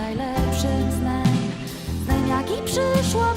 najlepszym snem. Snem, jaki przyszło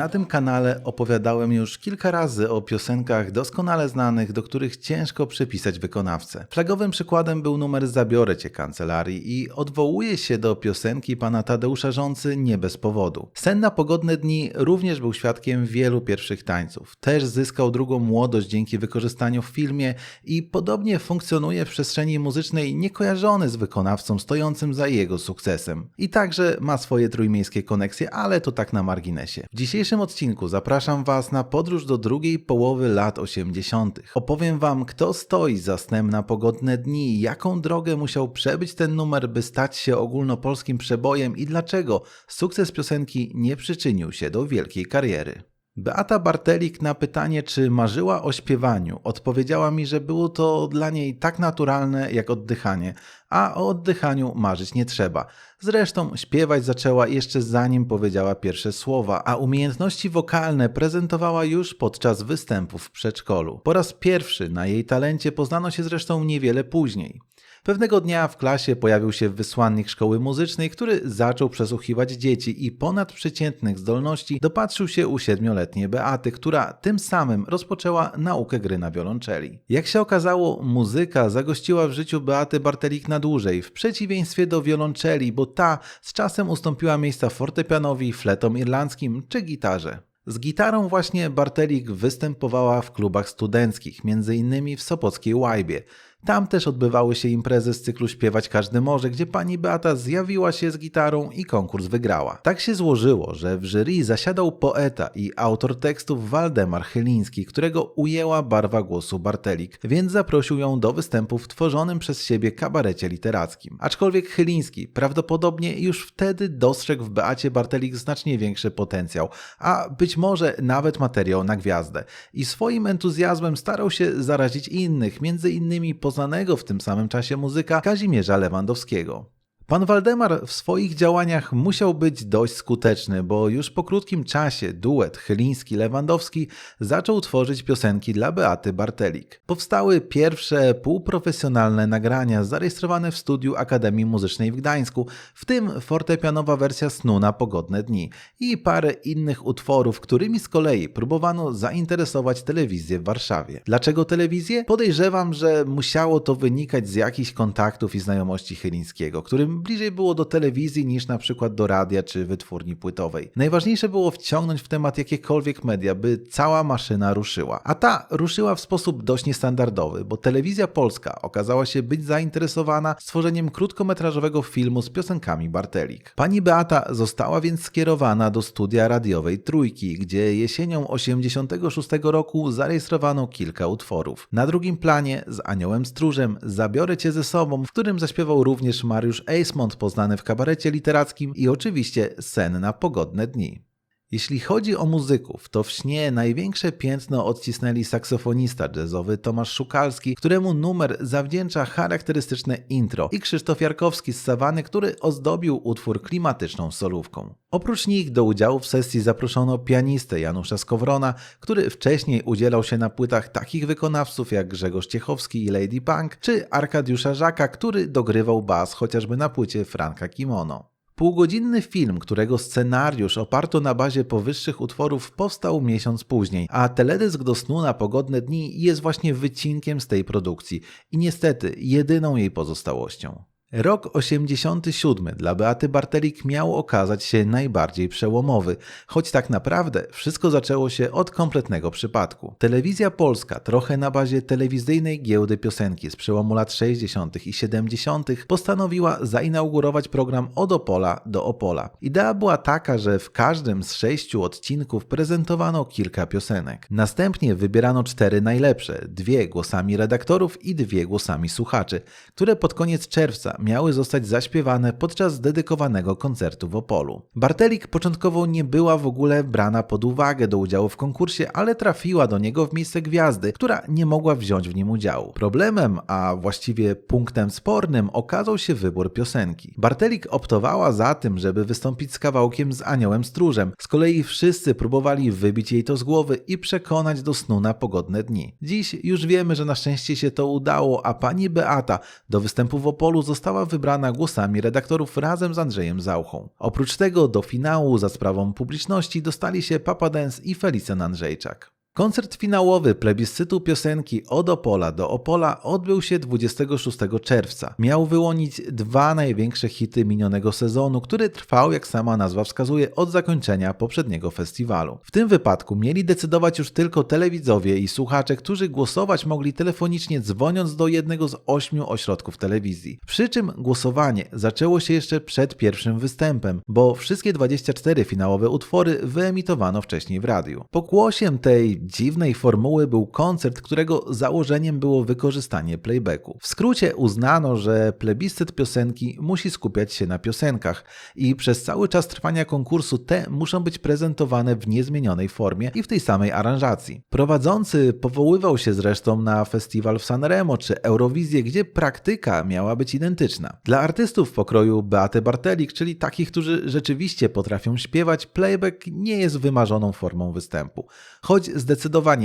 Na tym kanale opowiadałem już kilka razy o piosenkach doskonale znanych, do których ciężko przypisać wykonawcę. Flagowym przykładem był numer Zabiorę Cię kancelarii i odwołuje się do piosenki pana Tadeusza Rzący nie bez powodu. Sen na pogodne dni również był świadkiem wielu pierwszych tańców. Też zyskał drugą młodość dzięki wykorzystaniu w filmie i podobnie funkcjonuje w przestrzeni muzycznej niekojarzony z wykonawcą stojącym za jego sukcesem. I także ma swoje trójmiejskie koneksje, ale to tak na marginesie. W dzisiejszym odcinku zapraszam Was na podróż do drugiej połowy lat 80. Opowiem Wam, kto stoi za snem na pogodne dni, jaką drogę musiał przebyć ten numer, by stać się ogólnopolskim przebojem i dlaczego sukces piosenki nie przyczynił się do wielkiej kariery. Beata Bartelik na pytanie, czy marzyła o śpiewaniu, odpowiedziała mi, że było to dla niej tak naturalne jak oddychanie, a o oddychaniu marzyć nie trzeba. Zresztą śpiewać zaczęła jeszcze zanim powiedziała pierwsze słowa, a umiejętności wokalne prezentowała już podczas występów w przedszkolu. Po raz pierwszy na jej talencie poznano się zresztą niewiele później. Pewnego dnia w klasie pojawił się wysłannik szkoły muzycznej, który zaczął przesłuchiwać dzieci i ponad przeciętnych zdolności dopatrzył się u siedmioletniej Beaty, która tym samym rozpoczęła naukę gry na wiolonczeli. Jak się okazało, muzyka zagościła w życiu Beaty Bartelik na dłużej, w przeciwieństwie do wiolonczeli, bo ta z czasem ustąpiła miejsca fortepianowi, fletom irlandzkim czy gitarze. Z gitarą właśnie Bartelik występowała w klubach studenckich, m.in. w Sopockiej Łajbie. Tam też odbywały się imprezy z cyklu Śpiewać Każdy Może, gdzie pani Beata zjawiła się z gitarą i konkurs wygrała. Tak się złożyło, że w jury zasiadał poeta i autor tekstów Waldemar Chyliński, którego ujęła barwa głosu Bartelik, więc zaprosił ją do występu w tworzonym przez siebie kabarecie literackim. Aczkolwiek Chyliński prawdopodobnie już wtedy dostrzegł w Beacie Bartelik znacznie większy potencjał, a być może nawet materiał na gwiazdę. I swoim entuzjazmem starał się zarazić innych, między innymi poznanego w tym samym czasie muzyka Kazimierza Lewandowskiego. Pan Waldemar w swoich działaniach musiał być dość skuteczny, bo już po krótkim czasie duet Chyliński-Lewandowski zaczął tworzyć piosenki dla Beaty Bartelik. Powstały pierwsze półprofesjonalne nagrania zarejestrowane w studiu Akademii Muzycznej w Gdańsku, w tym fortepianowa wersja snu na pogodne dni i parę innych utworów, którymi z kolei próbowano zainteresować telewizję w Warszawie. Dlaczego telewizję? Podejrzewam, że musiało to wynikać z jakichś kontaktów i znajomości Chylińskiego, którym bliżej było do telewizji niż na przykład do radia czy wytwórni płytowej. Najważniejsze było wciągnąć w temat jakiekolwiek media, by cała maszyna ruszyła. A ta ruszyła w sposób dość niestandardowy, bo telewizja polska okazała się być zainteresowana stworzeniem krótkometrażowego filmu z piosenkami Bartelik. Pani Beata została więc skierowana do studia radiowej Trójki, gdzie jesienią 86 roku zarejestrowano kilka utworów. Na drugim planie z Aniołem Stróżem Zabiorę Cię ze sobą, w którym zaśpiewał również Mariusz Eismont, poznany w kabarecie literackim i oczywiście Sen na pogodne dni. Jeśli chodzi o muzyków, to w śnie największe piętno odcisnęli saksofonista jazzowy Tomasz Szukalski, któremu numer zawdzięcza charakterystyczne intro i Krzysztof Jarkowski z Sawany, który ozdobił utwór klimatyczną solówką. Oprócz nich do udziału w sesji zaproszono pianistę Janusza Skowrona, który wcześniej udzielał się na płytach takich wykonawców jak Grzegorz Ciechowski i Lady Punk, czy Arkadiusza Żaka, który dogrywał bas chociażby na płycie Franka Kimono. Półgodzinny film, którego scenariusz oparto na bazie powyższych utworów powstał miesiąc później, a teledysk do snu na pogodne dni jest właśnie wycinkiem z tej produkcji i niestety jedyną jej pozostałością. Rok 87 dla Beaty Bartelik miał okazać się najbardziej przełomowy, choć tak naprawdę wszystko zaczęło się od kompletnego przypadku. Telewizja Polska, trochę na bazie telewizyjnej giełdy piosenki z przełomu lat 60. i 70., postanowiła zainaugurować program Od Opola do Opola. Idea była taka, że w każdym z sześciu odcinków prezentowano kilka piosenek. Następnie wybierano cztery najlepsze, dwie głosami redaktorów i dwie głosami słuchaczy, które pod koniec czerwca miały zostać zaśpiewane podczas dedykowanego koncertu w Opolu. Bartelik początkowo nie była w ogóle brana pod uwagę do udziału w konkursie, ale trafiła do niego w miejsce gwiazdy, która nie mogła wziąć w nim udziału. Problemem, a właściwie punktem spornym okazał się wybór piosenki. Bartelik optowała za tym, żeby wystąpić z kawałkiem z Aniołem Stróżem. Z kolei wszyscy próbowali wybić jej to z głowy i przekonać do snu na pogodne dni. Dziś już wiemy, że na szczęście się to udało, a pani Beata do występu w Opolu została wybrana głosami redaktorów razem z Andrzejem Zauchą. Oprócz tego do finału za sprawą publiczności dostali się Papa Dance i Felicjan Andrzejczak. Koncert finałowy plebiscytu piosenki Od Opola do Opola odbył się 26 czerwca. Miał wyłonić dwa największe hity minionego sezonu, który trwał, jak sama nazwa wskazuje, od zakończenia poprzedniego festiwalu. W tym wypadku mieli decydować już tylko telewidzowie i słuchacze, którzy głosować mogli telefonicznie dzwoniąc do jednego z ośmiu ośrodków telewizji. Przy czym głosowanie zaczęło się jeszcze przed pierwszym występem, bo wszystkie 24 finałowe utwory wyemitowano wcześniej w radiu. Pokłosiem tej dziwnej formuły był koncert, którego założeniem było wykorzystanie playbacku. W skrócie uznano, że plebiscyt piosenki musi skupiać się na piosenkach i przez cały czas trwania konkursu te muszą być prezentowane w niezmienionej formie i w tej samej aranżacji. Prowadzący powoływał się zresztą na festiwal w Sanremo czy Eurowizję, gdzie praktyka miała być identyczna. Dla artystów pokroju Beaty Bartelik, czyli takich, którzy rzeczywiście potrafią śpiewać, playback nie jest wymarzoną formą występu. Choć zdecydowanie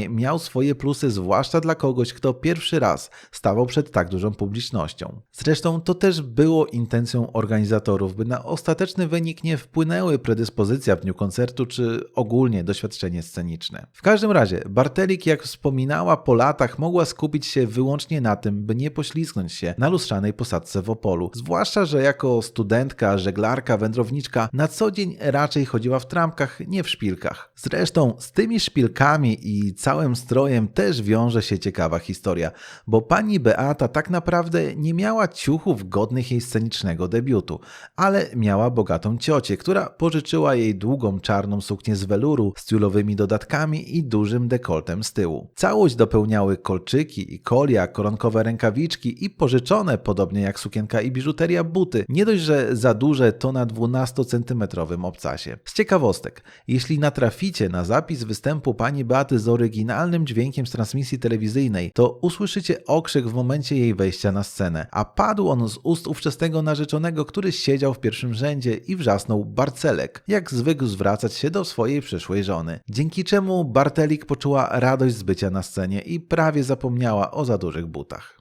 miał swoje plusy, zwłaszcza dla kogoś, kto pierwszy raz stawał przed tak dużą publicznością. Zresztą to też było intencją organizatorów, by na ostateczny wynik nie wpłynęły predyspozycja w dniu koncertu czy ogólnie doświadczenie sceniczne. W każdym razie Bartelik, jak wspominała po latach, mogła skupić się wyłącznie na tym, by nie poślizgnąć się na lustrzanej posadce w Opolu. Zwłaszcza, że jako studentka, żeglarka, wędrowniczka na co dzień raczej chodziła w trampkach, nie w szpilkach. Zresztą z tymi szpilkami i całym strojem też wiąże się ciekawa historia, bo pani Beata tak naprawdę nie miała ciuchów godnych jej scenicznego debiutu, ale miała bogatą ciocię, która pożyczyła jej długą czarną suknię z weluru z tiulowymi dodatkami i dużym dekoltem z tyłu. Całość dopełniały kolczyki i kolia, koronkowe rękawiczki i pożyczone, podobnie jak sukienka i biżuteria, buty. Nie dość, że za duże to na 12-centymetrowym obcasie. Z ciekawostek, jeśli natraficie na zapis występu pani Beaty z oryginalnym dźwiękiem z transmisji telewizyjnej, to usłyszycie okrzyk w momencie jej wejścia na scenę, a padł on z ust ówczesnego narzeczonego, który siedział w pierwszym rzędzie i wrzasnął Barcelek, jak zwykł zwracać się do swojej przyszłej żony. Dzięki czemu Bartelik poczuła radość z bycia na scenie i prawie zapomniała o za dużych butach.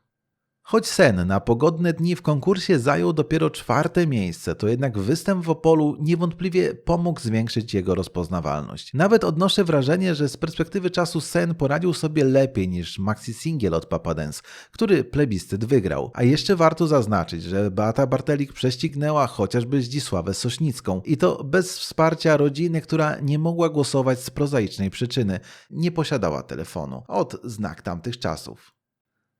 Choć Sen na pogodne dni w konkursie zajął dopiero czwarte miejsce, to jednak występ w Opolu niewątpliwie pomógł zwiększyć jego rozpoznawalność. Nawet odnoszę wrażenie, że z perspektywy czasu Sen poradził sobie lepiej niż maxi singiel od Papa Dance, który plebiscyt wygrał. A jeszcze warto zaznaczyć, że Beata Bartelik prześcignęła chociażby Zdzisławę Sośnicką i to bez wsparcia rodziny, która nie mogła głosować z prozaicznej przyczyny. Nie posiadała telefonu. Od znak tamtych czasów.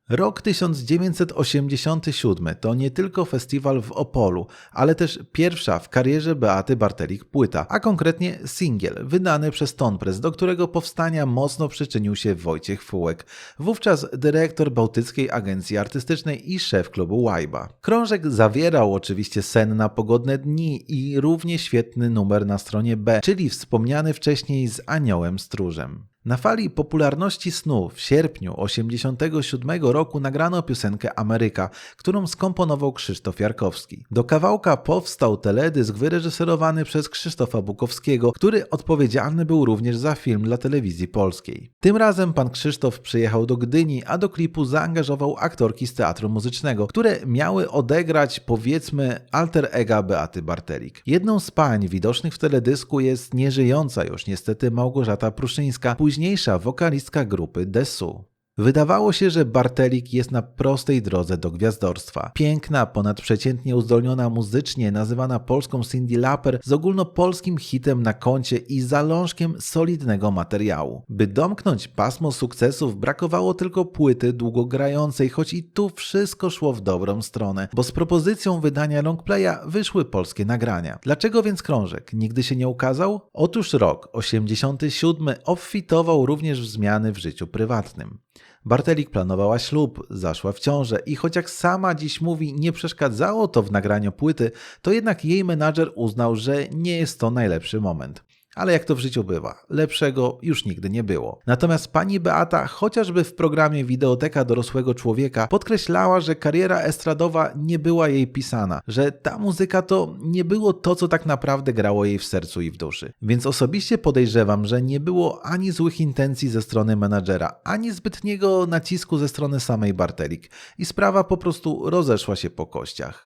Rok 1987 to nie tylko festiwal w Opolu, ale też pierwsza w karierze Beaty Bartelik płyta, a konkretnie singiel wydany przez Tonpress, do którego powstania mocno przyczynił się Wojciech Fułek, wówczas dyrektor Bałtyckiej Agencji Artystycznej i szef klubu Łajba. Krążek zawierał oczywiście sen na pogodne dni i równie świetny numer na stronie B, czyli wspomniany wcześniej z Aniołem Stróżem. Na fali popularności snu w sierpniu 1987 roku nagrano piosenkę Ameryka, którą skomponował Krzysztof Jarkowski. Do kawałka powstał teledysk wyreżyserowany przez Krzysztofa Bukowskiego, który odpowiedzialny był również za film dla telewizji polskiej. Tym razem pan Krzysztof przyjechał do Gdyni, a do klipu zaangażował aktorki z teatru muzycznego, które miały odegrać powiedzmy alter ega Beaty Bartelik. Jedną z pań widocznych w teledysku jest nieżyjąca już niestety Małgorzata Pruszyńska, późniejsza wokalistka grupy Desu. Wydawało się, że Bartelik jest na prostej drodze do gwiazdorstwa. Piękna, ponadprzeciętnie uzdolniona muzycznie, nazywana polską Cindy Lauper z ogólnopolskim hitem na koncie i zalążkiem solidnego materiału. By domknąć pasmo sukcesów brakowało tylko płyty długogrającej, choć i tu wszystko szło w dobrą stronę, bo z propozycją wydania longplaya wyszły polskie nagrania. Dlaczego więc krążek nigdy się nie ukazał? Otóż rok 87 obfitował również w zmiany w życiu prywatnym. Bartelik planowała ślub, zaszła w ciążę i choć jak sama dziś mówi, nie przeszkadzało to w nagraniu płyty, to jednak jej menadżer uznał, że nie jest to najlepszy moment. Ale jak to w życiu bywa, lepszego już nigdy nie było. Natomiast pani Beata, chociażby w programie Wideoteka Dorosłego Człowieka, podkreślała, że kariera estradowa nie była jej pisana, że ta muzyka to nie było to, co tak naprawdę grało jej w sercu i w duszy. Więc osobiście podejrzewam, że nie było ani złych intencji ze strony menadżera, ani zbytniego nacisku ze strony samej Bartelik i sprawa po prostu rozeszła się po kościach.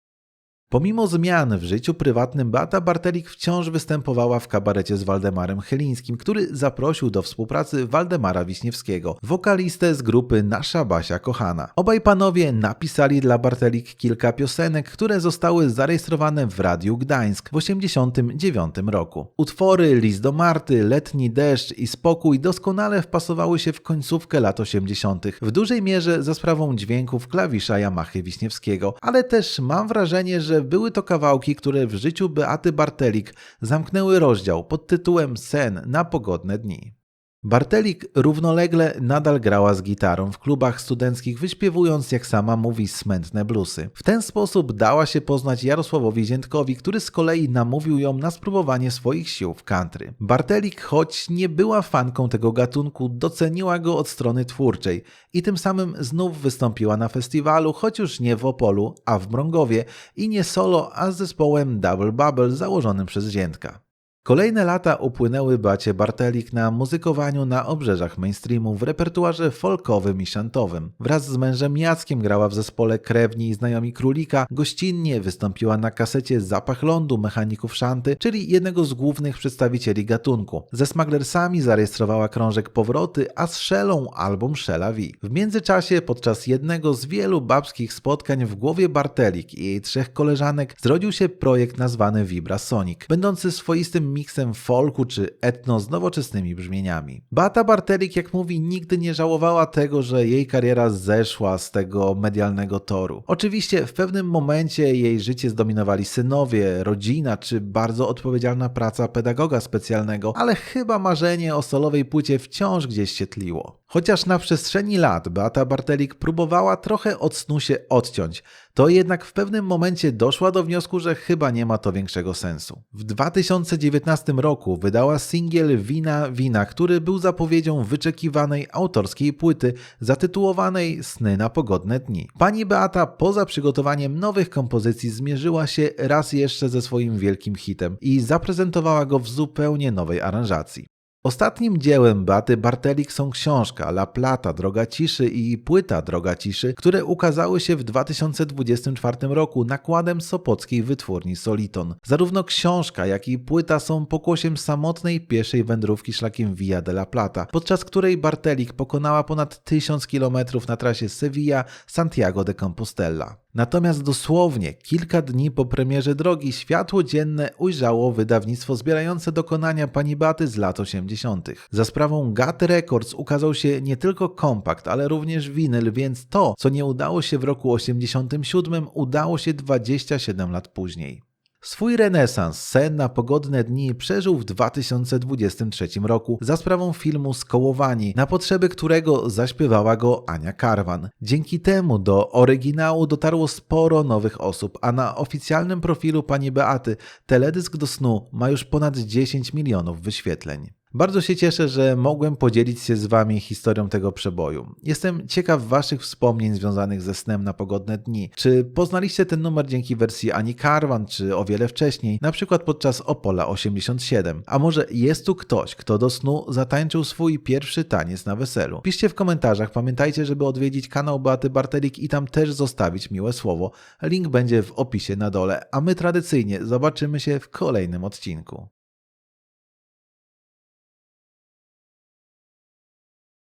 Pomimo zmian w życiu prywatnym, Beata Bartelik wciąż występowała w kabarecie z Waldemarem Chylińskim, który zaprosił do współpracy Waldemara Wiśniewskiego, wokalistę z grupy Nasza Basia Kochana. Obaj panowie napisali dla Bartelik kilka piosenek, które zostały zarejestrowane w Radiu Gdańsk w 1989 roku. Utwory List do Marty, Letni deszcz i Spokój doskonale wpasowały się w końcówkę lat 80., w dużej mierze za sprawą dźwięków klawisza Yamahy Wiśniewskiego, ale też mam wrażenie, że były to kawałki, które w życiu Beaty Bartelik zamknęły rozdział pod tytułem Sen na pogodne dni. Bartelik równolegle nadal grała z gitarą w klubach studenckich, wyśpiewując, jak sama mówi, smętne bluesy. W ten sposób dała się poznać Jarosławowi Ziętkowi, który z kolei namówił ją na spróbowanie swoich sił w country. Bartelik, choć nie była fanką tego gatunku, doceniła go od strony twórczej i tym samym znów wystąpiła na festiwalu, choć już nie w Opolu, a w Mrągowie i nie solo, a z zespołem Double Bubble założonym przez Ziętka. Kolejne lata upłynęły Bacie Bartelik na muzykowaniu na obrzeżach mainstreamu w repertuarze folkowym i szantowym. Wraz z mężem Jackiem grała w zespole Krewni i Znajomi Królika, gościnnie wystąpiła na kasecie Zapach Lądu Mechaników Szanty, czyli jednego z głównych przedstawicieli gatunku. Ze Smaglersami zarejestrowała krążek Powroty, a z Szelą album Szela V. W międzyczasie, podczas jednego z wielu babskich spotkań w głowie Bartelik i jej trzech koleżanek zrodził się projekt nazwany Vibra Sonic, będący swoistym miksem folku czy etno z nowoczesnymi brzmieniami. Beata Bartelik, jak mówi, nigdy nie żałowała tego, że jej kariera zeszła z tego medialnego toru. Oczywiście w pewnym momencie jej życie zdominowali synowie, rodzina czy bardzo odpowiedzialna praca pedagoga specjalnego, ale chyba marzenie o solowej płycie wciąż gdzieś się tliło. Chociaż na przestrzeni lat Beata Bartelik próbowała trochę od snu się odciąć, to jednak w pewnym momencie doszła do wniosku, że chyba nie ma to większego sensu. W 2019 roku wydała singiel Wina Wina, który był zapowiedzią wyczekiwanej autorskiej płyty zatytułowanej Sny na pogodne dni. Pani Beata poza przygotowaniem nowych kompozycji zmierzyła się raz jeszcze ze swoim wielkim hitem i zaprezentowała go w zupełnie nowej aranżacji. Ostatnim dziełem Beaty Bartelik są książka La Plata Droga Ciszy i płyta Droga Ciszy, które ukazały się w 2024 roku nakładem sopockiej wytwórni Soliton. Zarówno książka, jak i płyta są pokłosiem samotnej pieszej wędrówki szlakiem Via de la Plata, podczas której Bartelik pokonała ponad 1000 km na trasie Sevilla-Santiago de Compostela. Natomiast dosłownie kilka dni po premierze drogi światło dzienne ujrzało wydawnictwo zbierające dokonania pani Baty z lat 80. Za sprawą GAT Records ukazał się nie tylko kompakt, ale również winyl, więc to, co nie udało się w roku 87, udało się 27 lat później. Swój renesans sen na pogodne dni przeżył w 2023 roku za sprawą filmu Skołowani, na potrzeby którego zaśpiewała go Ania Karwan. Dzięki temu do oryginału dotarło sporo nowych osób, a na oficjalnym profilu pani Beaty teledysk do snu ma już ponad 10 milionów wyświetleń. Bardzo się cieszę, że mogłem podzielić się z Wami historią tego przeboju. Jestem ciekaw Waszych wspomnień związanych ze snem na pogodne dni. Czy poznaliście ten numer dzięki wersji Ani Karwan, czy o wiele wcześniej, na przykład podczas Opola 87? A może jest tu ktoś, kto do snu zatańczył swój pierwszy taniec na weselu? Piszcie w komentarzach, pamiętajcie, żeby odwiedzić kanał Beaty Bartelik i tam też zostawić miłe słowo. Link będzie w opisie na dole, a my tradycyjnie zobaczymy się w kolejnym odcinku.